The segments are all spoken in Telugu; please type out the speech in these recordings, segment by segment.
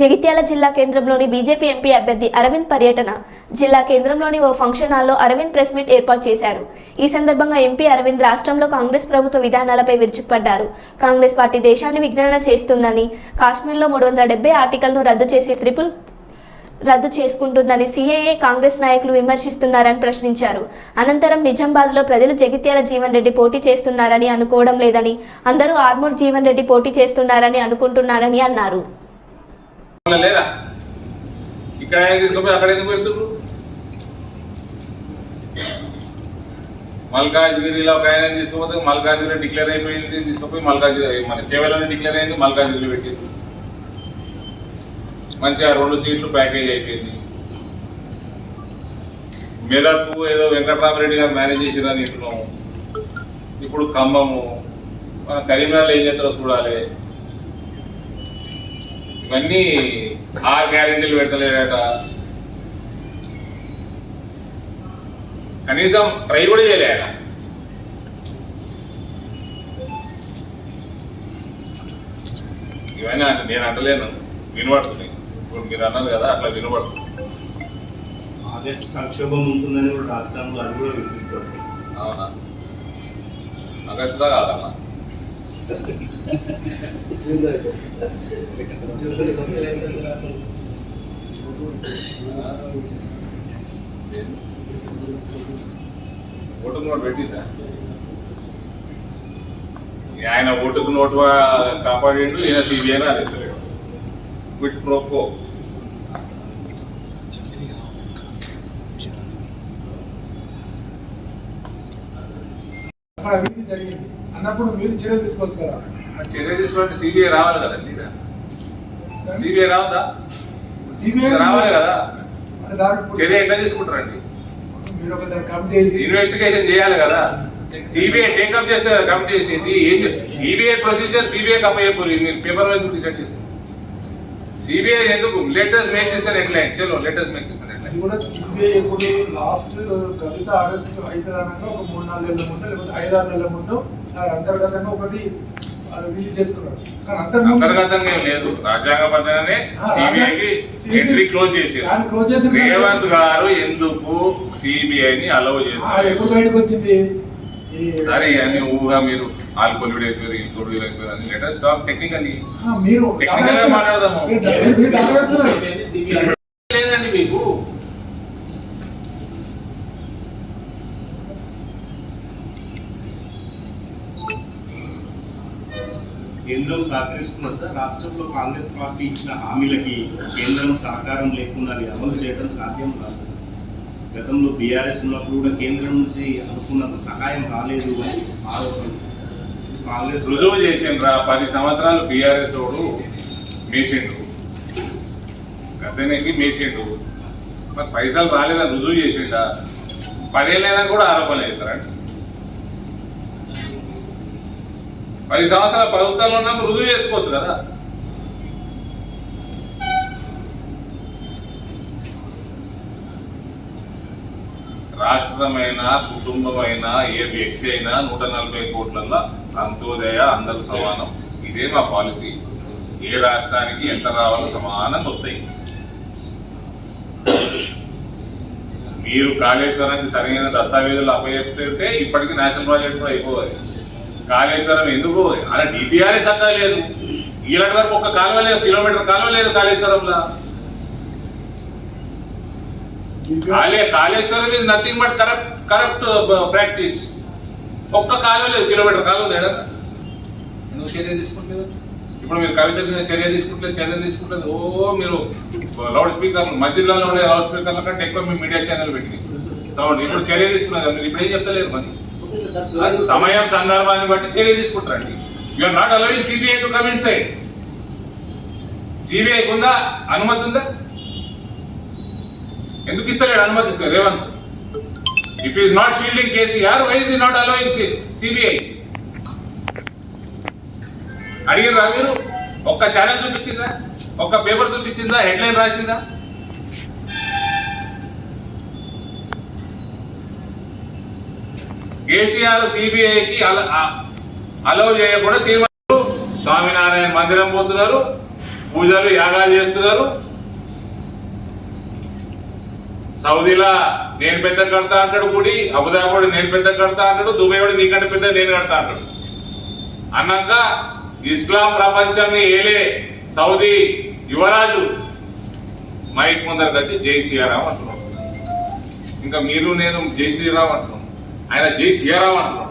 జగిత్యాల జిల్లా కేంద్రంలోని బీజేపీ ఎంపీ అభ్యర్థి అరవింద్ పర్యటన జిల్లా కేంద్రంలోని ఓ ఫంక్షన్ హాల్లో అరవింద్ ప్రెస్ మీట్ ఏర్పాటు చేశారు. ఈ సందర్భంగా ఎంపీ అరవింద్ రాష్ట్రంలో కాంగ్రెస్ ప్రభుత్వ విధానాలపై విరుచుకుపడ్డారు. కాంగ్రెస్ పార్టీ దేశాన్ని విజ్ఞాన చేస్తుందని కాశ్మీర్లో మూడు వందల డెబ్బై ఆర్టికల్ను రద్దు చేసి త్రిపుల్ రద్దు చేసుకుంటుందని సీఏఏ కాంగ్రెస్ నాయకులు విమర్శిస్తున్నారని ప్రశ్నించారు. అనంతరం నిజామాబాద్లో ప్రజలు జగిత్యాల జీవన్ రెడ్డి పోటీ చేస్తున్నారని అనుకోవడం లేదని అందరూ ఆర్మూర్ జీవన్ రెడ్డి పోటీ చేస్తున్నారని అనుకుంటున్నారని అన్నారు. లేదా? ఇక్కడ ఆయన తీసుకుపోయి అక్కడ ఎందుకు పెడుతున్నారు మల్కాజ్గిరిలో ఒక ఆయన తీసుకుపోతే మల్కాజ్గిరి డిక్లేర్ అయిపోయింది తీసుకుపోయి మల్కాజ్గిరి మన చేవెలని డిక్లేర్ అయింది మల్కాజ్గిరి పెట్టింది మంచిగా రెండు సీట్లు ప్యాకేజ్ అయిపోయింది. మెదక్కు ఏదో వెంకటరామరెడ్డి గారు మేనేజ్ చేసిరని ఇప్పుడు ఇప్పుడు ఖమ్మము. మన కరీంనగర్లో ఏం చేస్తారో చూడాలి. ఇవన్నీ ఆరు గ్యారెంటీలు పెడతలేడట కనీసం ట్రై కూడా చేయలేట ఇవన్నీ అంటే నేను అంటలేను. వినబడుతుంది. ఇప్పుడు మీరు అన్నారు కదా అట్లా వినబడుతుంది. ఆగస్టు సంక్షోభం ఉంటుందని కూడా రాష్ట్రంలో అది కూడా వినిపిస్తుంది. అవునా? ఆగస్టుదా కాదమ్మా. ఓటుకు నోటు పెట్టిందా? ఆయన ఓటుకు నోటు కాపాడిండు ఈయన సిబిఐ అరెస్ట్ విట్ ప్రోకో అక్కడ అవినీతి జరిగింది. అన్నప్పుడు మీరు చర్యలు తీసుకోవచ్చు కదా. చర్య తీసుకుంటే సిబిఐ రావాలి కదండి సిబిఐ రావద్దా? సిబిఐ రావాలి కదా? చర్య ఎట్లా తీసుకుంటారండి ఇన్వెస్టిగేషన్ చేయాలి కదా? సిబిఐ టేకప్ చేస్తే కదా కమిటీ చేసింది. ఏంటి సిబిఐ ప్రొసీజర్ సిబిఐ కప్పయ్యపూరి మీరు పేపర్ ఎందుకు డిసైడ్ చేస్తారు? సిబిఐ ఎందుకు? లేటెస్ట్ మేక్ చేస్తారు ఎట్లా? చలో లేటెస్ట్ మేక్ చేస్తారు ఎట్లా? కూడా సిబిఐ ఎప్పుడు? లాస్ట్ కవిత ఆగస్టు ఐదు అనగా ఒక మూడు నాలుగు నెలల ముందు లేకపోతే ఐదు ఆరు నెలల ముందు అంతర్గతంగా ఒకటి అంతర్గతంగా లేదు. రాజ్యాంగబద్ధంగానే సిబిఐకి ఎంట్రీ క్లోజ్ రేవంత్ గారు ఎందుకు సిబిఐని అలౌ చేస్తారు? బయటకు వచ్చింది? సరే ఊగా మీరు. అయిపోయారు అయిపోయారు అని లెటర్ స్టాక్గా మాట్లాడదాము. మీరు మీరు దాడి వేస్తున్నారు. లేదండి మీకు కేంద్రం సహకరిస్తున్నారు సార్. రాష్ట్రంలో కాంగ్రెస్ పార్టీ ఇచ్చిన హామీలకి కేంద్రం సహకారం లేకుండా అమలు చేయడం సాధ్యం కాదు. గతంలో బీఆర్ఎస్ ఉన్నప్పుడు కూడా కేంద్రం నుంచి అనుకున్నంత సహాయం రాలేదు అని ఆరోపణ కాంగ్రెస్ రుజువు చేసిండ్రా. పది సంవత్సరాలు బీఆర్ఎస్ వాడు మేసిండు. గద్దెనెక్కి మేసిండు. మరి పైసలు రాలేదని రుజువు చేసిండా? పదేళ్ళైనా కూడా ఆరోపణలు చేస్తారండి పది సంవత్సరాల ప్రభుత్వంలో ఉన్నప్పుడు రుజువు చేసుకోవచ్చు కదా. రాష్ట్రమైన కుటుంబమైన ఏ వ్యక్తి అయినా నూట నలభై కోట్లలో అంత్యోదయ అందరూ సమానం. ఇదే మా పాలసీ. ఏ రాష్ట్రానికి ఎంత రావాలో సమానంగా వస్తాయి. మీరు కాళేశ్వరానికి సరైన దస్తావేజులు అప్పచెప్తే ఇప్పటికీ నేషనల్ ప్రాజెక్ట్ కూడా అయిపోవాలి. కాళేశ్వరం ఎందుకు? అలా డిపిఆర్ఏ సంఘం లేదు. ఇలాంటి వరకు ఒక కాలువ లేదు కిలోమీటర్ కాలువ లేదు కాళేశ్వరంలో. కాళే Kaleshwaram is nothing but corrupt corrupt practice ఒక్క కాలువ లేదు కిలోమీటర్ కాలువ లేదు ఎందుకు చర్య తీసుకుంటలేదు? ఇప్పుడు మీరు కవిత మీద చర్య తీసుకుంటలేదు చర్య తీసుకుంటలేదు. ఓ మీరు లౌడ్ స్పీకర్ మధ్యలో ఉండే లౌడ్ స్పీకర్ల కంటే ఎక్కువ మీ మీడియా ఛానల్ పెట్టి సౌండ్ ఇప్పుడు చర్య తీసుకున్నది మీరు. ఇప్పుడు ఏం చెప్తలేరు మరి? సమయం సందర్భాన్ని బట్టి చర్య తీసుకుంటారండి. You're not allowing CBI to come inside సిబిఐకి ఉందా అనుమతి ఉందా? ఎందుకు ఇస్తలేడు అనుమతి sir Revanth if is not shielding KCR why's he not allowing CBI అడిగిరా మీరు ఒక్క ఛానల్ చూపించిందా? ఒక్క పేపర్ చూపించిందా? హెడ్లైన్ రాసిందా? కేసీఆర్ సిబిఐకి అలౌ చేయకుండా తీర్మానం స్వామినారాయణ మందిరం పోతున్నారు. పూజలు యాగాలు చేస్తున్నారు. సౌదీలా నేను పెద్ద కడతా అంటాడు గుడి అబుదాబి నేను పెద్ద కడతా అంటాడు దుబాయ్ వాడు నీకంటే పెద్ద నేను కడతా అంటాడు. అన్నాక ఇస్లాం ప్రపంచాన్ని ఏలే సౌదీ యువరాజు. మైక్ ముందర వచ్చి జై శ్రీరామ్ అంటున్నాం ఇంకా మీరు నేను జై శ్రీరామ్ అంటున్నాం. ఆయన జై శ్రీరామ్ అంటున్నాడు.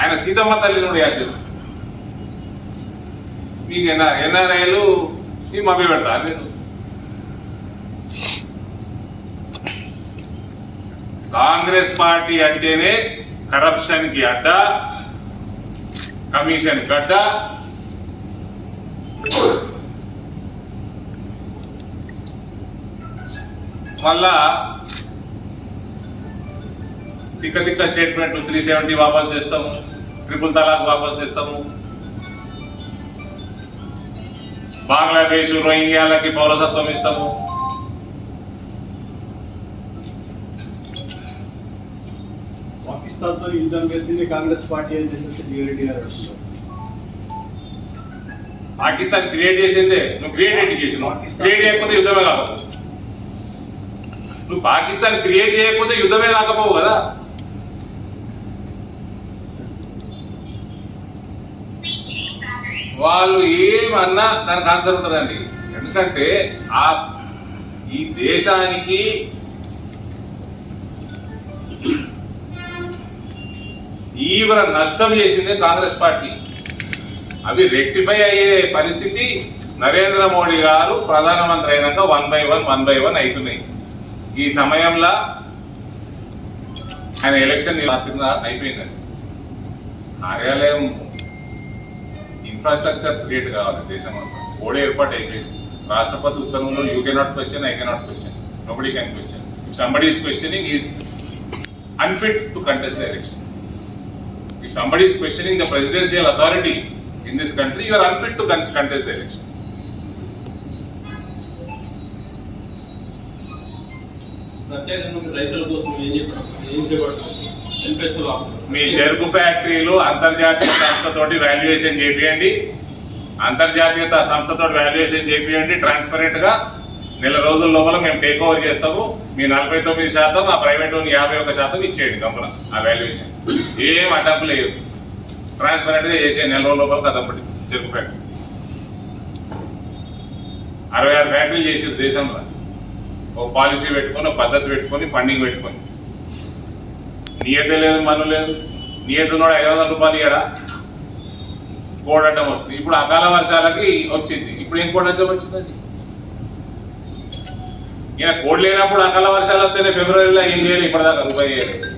ఆయన సీతమ్మ తల్లిని యాద చేస్తున్నాడు మీకు ఎన్ఆర్ ఎన్ఆర్ఐలు మీ మమ్మీ పెడతా నేను కాంగ్రెస్ పార్టీ అంటేనే కరప్షన్కి అడ్డ కమిషన్ గడ్డ మళ్ళా తిక్క తిక్క స్టేట్మెంట్ త్రీ సెవెంటీ వాపస్ చేస్తాము ట్రిపుల్ తలాక్ వాపస్ చేస్తాము బంగ్లాదేశ్ రోహింగ్యాలకి పౌరసత్వం ఇస్తాము. పాకిస్తాన్తో యుద్ధం చేసింది కాంగ్రెస్ పార్టీ అని చెప్పేసి పాకిస్తాన్ క్రియేట్ చేసిందే. నువ్వు క్రియేట్ ఏంటి చేసినావు క్రియేట్ చేయకపోతే యుద్ధమే కాకపోవు. నువ్వు పాకిస్తాన్ క్రియేట్ చేయకపోతే యుద్ధమే కాకపోవు కదా. వాళ్ళు ఏమన్నా దానికి ఆన్సర్ ఉంటుందండి. ఎందుకంటే ఆ ఈ దేశానికి తీవ్ర నష్టం చేసిందే కాంగ్రెస్ పార్టీ. అవి రెక్టిఫై అయ్యే పరిస్థితి నరేంద్ర మోడీ గారు ప్రధానమంత్రి అయినాక one by one one by one అవుతున్నాయి ఈ సమయంలో ఆయన ఎలక్షన్ అయిపోయిందండి. కార్యాలయం ఇన్ఫ్రాస్ట్రక్చర్ క్రియేట్ కావాలి దేశం అంతా. ఓడే ఏర్పాటు అయిపోయింది. రాష్ట్రపతి ఉత్తర్వులో you cannot question I cannot question nobody can question if somebody is questioning is unfit to contest the election if somebody is questioning the presidential authority in this country you are unfit to con- contest the ప్రత్యేకంగా రైతుల కోసం ఏం చెప్పడం ఏం చేయబడుతుంది మీ చెరుకు ఫ్యాక్టరీలు అంతర్జాతీయ సంస్థతోటి వాల్యుయేషన్ చేపియండి. అంతర్జాతీయ సంస్థతో వాల్యుయేషన్ చేపియండి. ట్రాన్స్పరెంట్గా నెల రోజుల లోపల మేము టేక్ ఓవర్ చేస్తాము. మీ నలభై తొమ్మిది శాతం ఆ ప్రైవేట్ యాభై ఒక్క శాతం ఇచ్చేయండి కంపెనీ ఆ వాల్యుయేషన్ ఏం అడ్డంపు లేదు ట్రాన్స్పరెంట్గా చేసే నెల రోజుల లోపల కదపడి చెరుకు ఫ్యాక్టరీ. అరవై ఆరు ఫ్యాక్టరీలు చేసేది దేశంలో. ఒక పాలసీ పెట్టుకొని ఒక పద్ధతి పెట్టుకొని ఫండింగ్ పెట్టుకొని. నియత లేదు మన్ను లేదు. నియత ఉన్నాడు ఐదు వందల రూపాయలు ఇయ్యడా? కోడటం వస్తుంది. ఇప్పుడు అకాల వర్షాలకి వచ్చింది. ఇప్పుడు ఏం కోడటం వచ్చిందండి? ఈయన కోడ్ లేనప్పుడు అకాల వర్షాలు వస్తేనే ఫిబ్రవరిలో ఏం చేయాలి ఇప్పటిదాకా రూపాయి చేయలేదు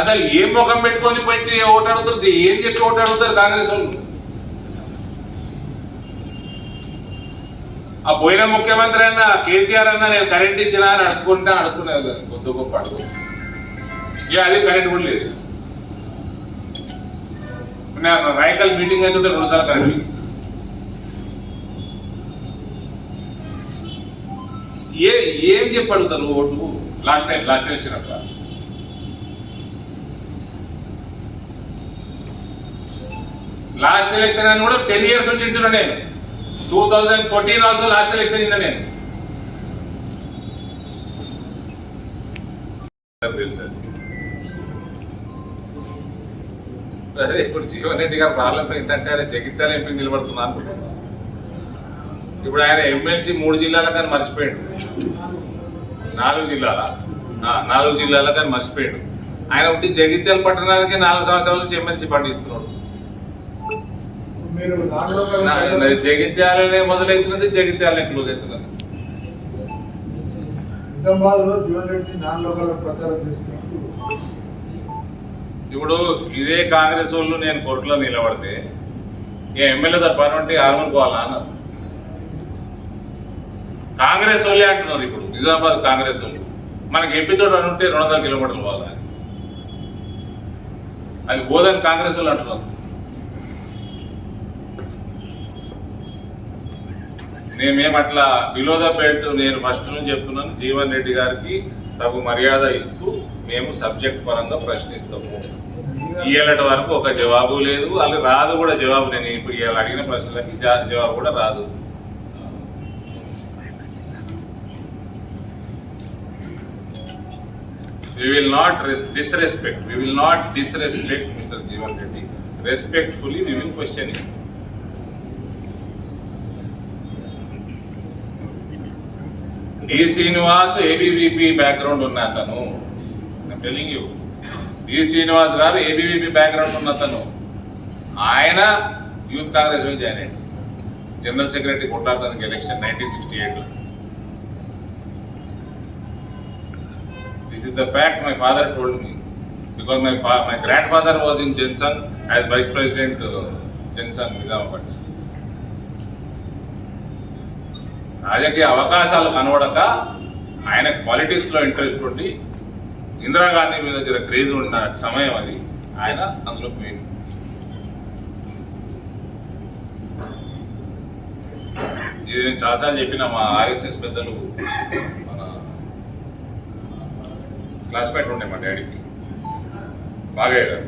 అసలు ఏం ముఖం పెట్టుకొని పెట్టి ఓటు ఏం చెప్పి ఓటాడుతారు కాంగ్రెస్ వాళ్ళు? ఆ పోయిన ముఖ్యమంత్రి అన్న కేసీఆర్ అన్న నేను కరెంట్ ఇచ్చినా అని అడుక్కుంటా అడుక్కునేది కదా, కొద్ది గొప్ప అడుగు. ఇక అది కరెంట్ కూడా లేదు. నేను రాయకల్ మీటింగ్ అయితే రెండు సార్లు కరెంట్ ఏ ఏం చెప్పి అడుగుతారు vote? Last time last time వచ్చినప్పుడు. లాస్ట్ ఎలక్షన్ అని కూడా టెన్ ఇయర్స్ నుంచి ఇంటున్నా నేను. Two thousand fourteen also last election ఇన్నా నేను అదే ఇప్పుడు జీవన్ రెడ్డి గారు ప్రాబ్లం ఏంటంటే ఆయన జగిత్యాల ఎంపీ నిలబడుతున్నా అనుకుంటున్నాను ఇప్పుడు ఆయన ఎమ్మెల్సీ మూడు జిల్లాల కానీ మర్చిపోయాడు. నాలుగు జిల్లాల. నాలుగు జిల్లాల కానీ మర్చిపోయాడు. ఆయన ఉంటే జగిత్యాల పట్టణానికి నాలుగు సంవత్సరాల నుంచి ఎమ్మెల్సీ పండిస్తున్నాడు. జగిత్యాలనే మొదలవుతున్నది జగిత్యాలనే క్లోజ్ అవుతున్నది నిజామాబాద్లో జీవన్ రెడ్డి నాన్ లోకల్ ప్రచారం ఇప్పుడు ఇదే కాంగ్రెస్ వాళ్ళు నేను కోర్టులో నిలబడితే ఏ ఎమ్మెల్యే తప్పని ఉంటే ఆరుమనుకోవాలా అన్నారు. కాంగ్రెస్ వాళ్ళే అంటున్నారు ఇప్పుడు నిజామాబాద్ కాంగ్రెస్ వాళ్ళు. మనకి ఎంపీ తోటి అని ఉంటే రెండు వందల కిలోమీటర్లు పోవాలి. అది పోదని కాంగ్రెస్ వాళ్ళు అంటున్నారు. మేమేం అట్లా బిలో ద బెల్ట్ నేను ఫస్ట్ నుంచి చెప్తున్నాను జీవన్ రెడ్డి గారికి తగు మర్యాద ఇస్తూ మేము సబ్జెక్ట్ పరంగా ప్రశ్నిస్తాము ఇయ్యాలటి వరకు ఒక జవాబు లేదు వాళ్ళు రాదు కూడా జవాబు నేను ఇప్పుడు ఇవాళ అడిగిన ప్రశ్నలకి జవాబు కూడా రాదు we will not res- disrespect, we will not disrespect Mr. Jeevan Reddy. Respectfully, we will question him. D Srinivas ABVP background ఉన్న అతను. టెలింగ్ యూ డి శ్రీనివాస్ గారు ఏబీవీపీ బ్యాక్గ్రౌండ్ ఉన్న అతను. ఆయన యూత్ కాంగ్రెస్లో జాయిన్ అయ్యాడు. జనరల్ సెక్రటరీ కొట్టాడతానికి ఎలక్షన్ నైన్టీన్ సిక్స్టీ ఎయిట్లో This is the fact my father told because my my my grandfather was in Jansangh as vice president Jansangh Nizamabad రాజకీయ అవకాశాలు కనబడక ఆయన పాలిటిక్స్లో ఇంట్రెస్ట్ ఉండి ఇందిరాగాంధీ మీద జర క్రేజ్ ఉన్న సమయం అది. ఆయన అందులో పోయింది ఇది నేను చాలాసార్లు చెప్పిన మా ఆర్ఎస్ఎస్ పెద్దలు మన క్లాస్మేట్ ఉండే మా డాడీకి బాగయ్య గారు.